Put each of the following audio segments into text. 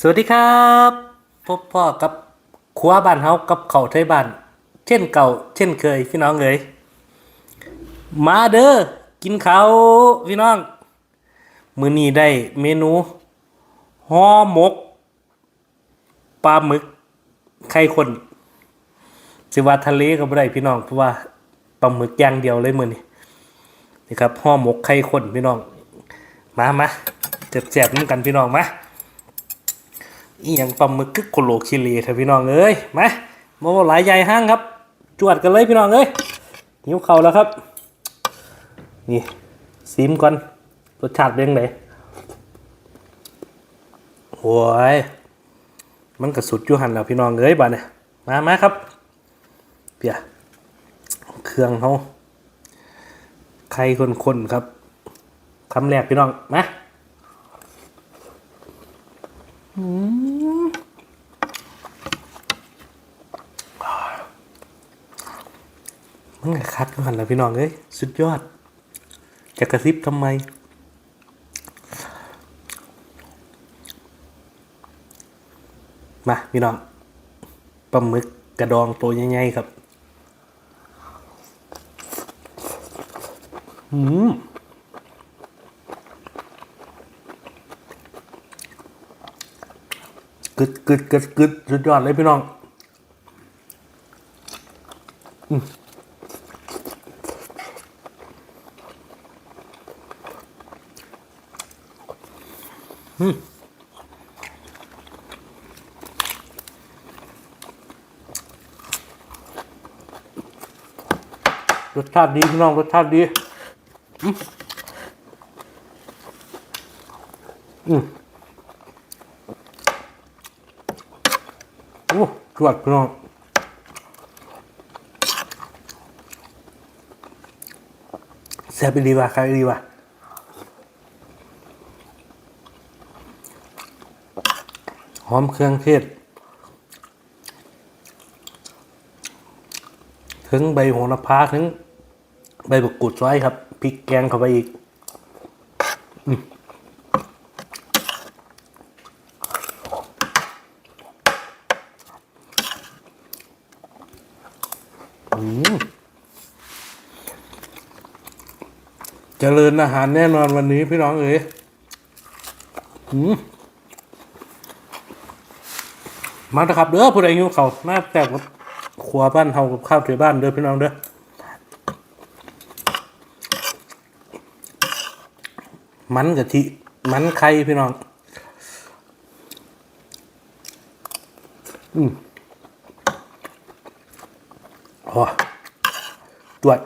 สวัสดีครับพบพ่อกับครัวบ้านเฮากับเขาไทยบ้าน เช่นเก่า เช่นเคย พี่น้องเอ๋ยมาเด้อกินข้าวพี่น้อง มื้อนี้ได้เมนูห่อหมกปลาหมึกไข่คนสิว่าทะเลก็บ่ได้พี่น้องเพราะว่าปลาหมึกอย่างเดียวเลยมื้อนี้นี่ครับห่อหมกไข่คนพี่น้อง มามาเจ็บๆน้ำกันพี่น้องมา อีหยังปลาหมึกกึกโคโลคิเลเถอะพี่น้องเอ้ยมาโมหลายใหญ่ห้างครับ จวดกันเลยพี่น้องเอ้ยหิวเข่าแล้วครับ นี่ซิมก่อนรสชาติเป็นไงโอ้ยมันก็สุดยุหันแล้วพี่น้องเอ้ยบ้านเนี่ยมามาครับเปียเครื่องเขาไข่คนๆครับคำแรกพี่น้องมา มันก็คัดอยุหันแล้วพี่น้องเอ้ยสุดยอด จะกระซิบทำไม มาพี่น้องปลาหมึกกระดองตัวใหญ่ๆครับ อืม กึดกึดกึดกึดสุดยอดเลยพี่น้องรสชาติดีพี่น้องรสชาติดี อืมอืม โอ้จวดพี่น้องแซ่บดีว่ะใครดีว่ะหอมเครื่องเทศ ถึงใบโหระพาถึง ใบบักกูดซอยครับพริกแกงเข้าไปอีกอืมอืม เจริญอาหารแน่นอนวันนี้พี่น้องเอ๋ยอืมมาเถอะครับเด้อผู้ใดหิวเขาวมาแตกับครัวบ้านเฮากับข้าวเถวบ้านเด้อพี่น้องเด้อมันกะทิมันไข่พี่น้อง อืมโอ้ตรวจ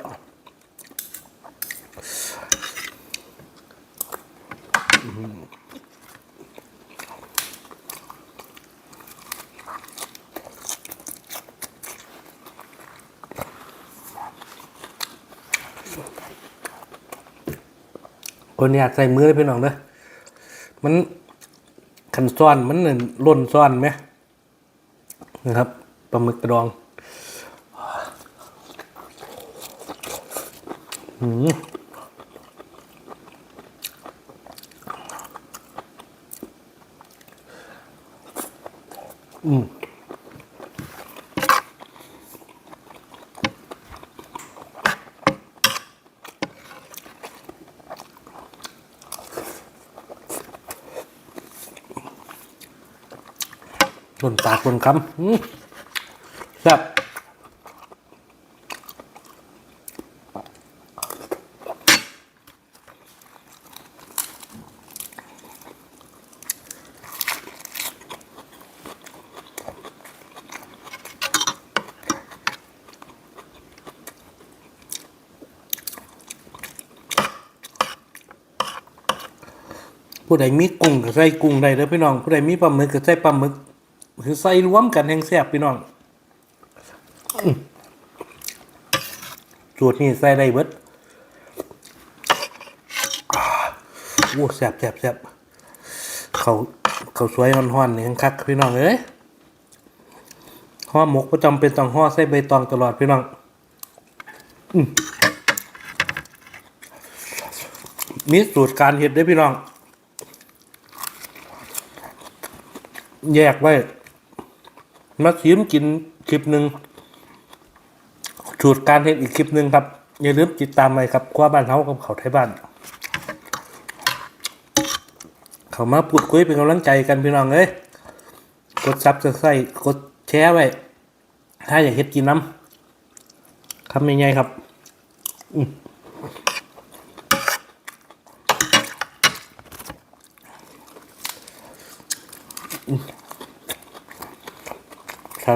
คนอยากใส่มือเลยพี่น้องเด้อมันขันซ้อนมันน่ะล่นซ้อนไหมนะครับปลาหมึกกระดองอืม อืมล้นปากล้นคำแซ่บ ผู้ใดมีกุ้งก็ใส่กุ้งได้เด้อพี่น้อง ผู้ใดมีปลาหมึกก็ใส่ปลาหมึกคือใส่รวมกันแห่งแซ่บพี่น้องสูตรนี้ใส่ได้เบิดโอ้แซ่บแซ่บแซ่บเขาเขาสวยห่อนๆนี่คักพี่น้องเอ้ยห่อหมกประจำเป็นต้องห่อใส่ใบตองตลอดพี่น้องอืมมีสูตรการเห็ดด้วยพี่น้อง แยกไว้ มาชิมกินคลิปหนึ่งสูตรการเห็นอีกคลิปหนึ่งครับ อย่าลืมติดตามไว้ครับคว้าบ้านเฮากับเขาไทยบ้าน เขามาพูดคุยเป็นกำลังใจกันพี่น้องเอ้ยกดซับจะใส่กดแชร์ไว้ ถ้าอยากเฮ็ดกินน้ำคำยังไงครับ อืม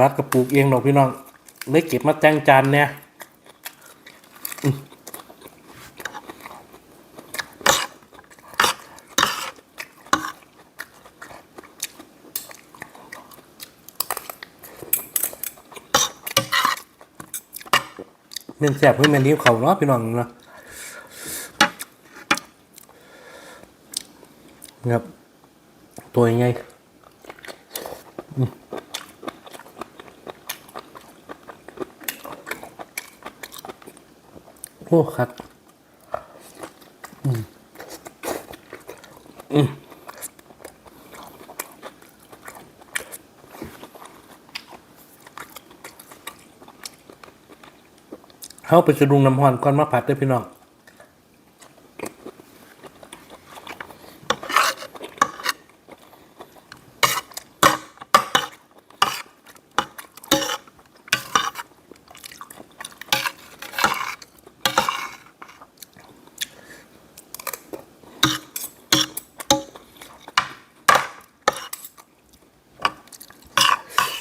รัดกระปุกเองดอกพี่น้องเลยเก็บมาแต่งจานเนี่ยเมนแซ่บเพื่อแมนนิ้วเขาเนาะพี่น้องเนาะครับ ตัวยังไง โอ้ครับอืมอืมเข้าไปจะดุงน้ำหอนก่อนมาผัดด้วยพี่น้อง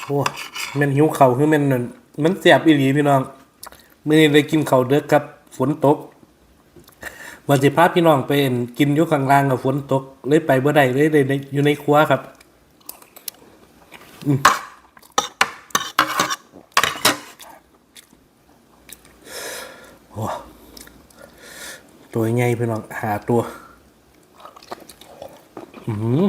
โอ้แมันหิวเข่าคือแมันนั่นมันเสียบอีหลีพี่น้องมื่อนี้กินข้าวเด็กครับ ฝนตกวันสิพาพี่น้องไปเห็นกินอยู่ข้างล่างกับฝนตก เลยไปบ่ได้เลยเลยในอยู่ในครัวครับโอ้ตัวใหญ่พี่น้องหาตัว อืม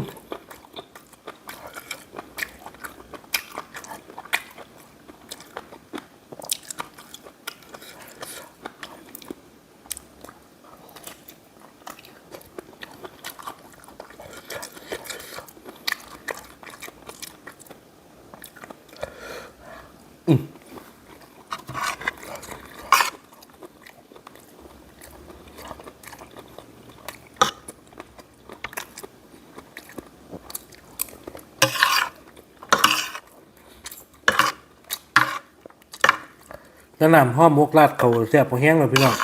แล้วน้ำห้อมกราดเขาแซ่บพอแห้งเลยพี่น้อง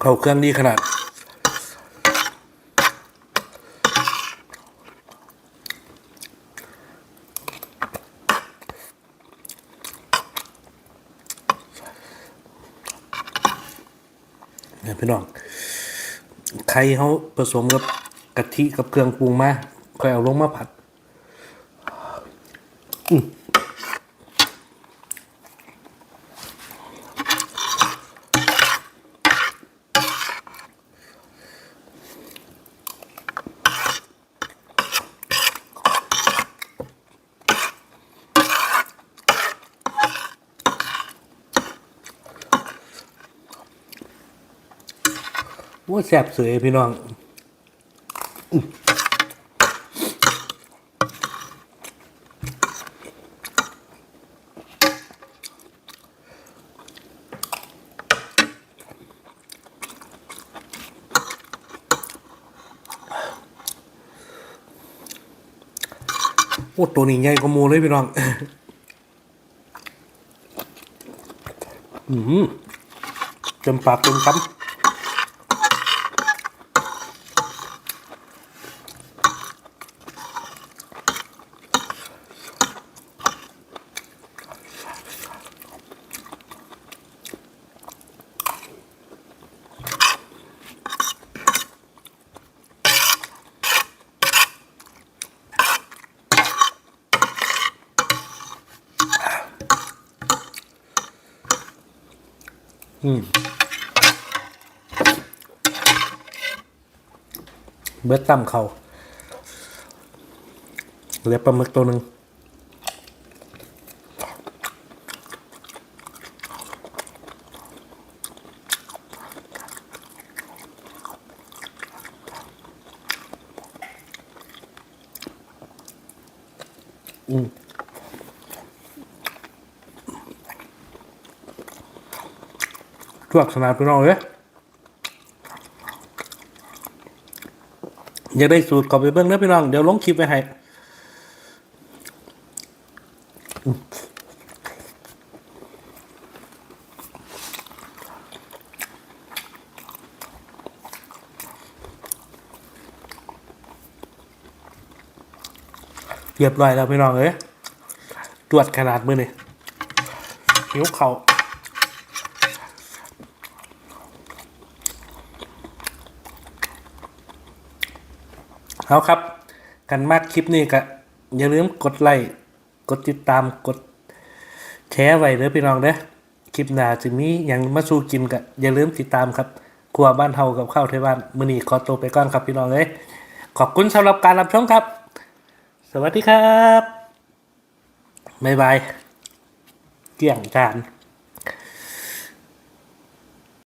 เขาเครื่องดีขนาด เนี่ยพี่น้อง ไข่เขาผสมกับ กะทิกับเครื่องปรุงมาค่อยเอาลงมาผัดว่าแซ่บเสยพี่น้อง โอ้ตัวนี้ใหญ่กว่าหมูเลยพี่น้อง อืมเต็มปากเต็มคำ เบิดตั้มเขาเหลือปลาหมึกตัวหนึ่ง ทวกสนามพี่น้องเลยอยากได้สูตรขอไปเบิ้งนะพี่น้อง เดี๋ยวลงคลิปไปให้เรียบร้อยแล้วพี่น้องเอ้ยตรวจขนาดมือนี่หิวเขา่า เอาครับ กันมากคลิปนี้ก็อย่าลืมกดไลค์กดติดตามกดแชร์ไว้เด้อพี่น้องเด้อคลิปหน้าจะมีอย่างมาสู่กินก็อย่าลืมติดตามครับครัวบ้านเฮากับข้าวไทยบ้านมื้อนี้ขอตัวไปก่อนครับพี่น้องเอ้ยขอบคุณสำหรับการรับชมครับ สวัสดีครับบ๊ายบายเกี่ยงจาน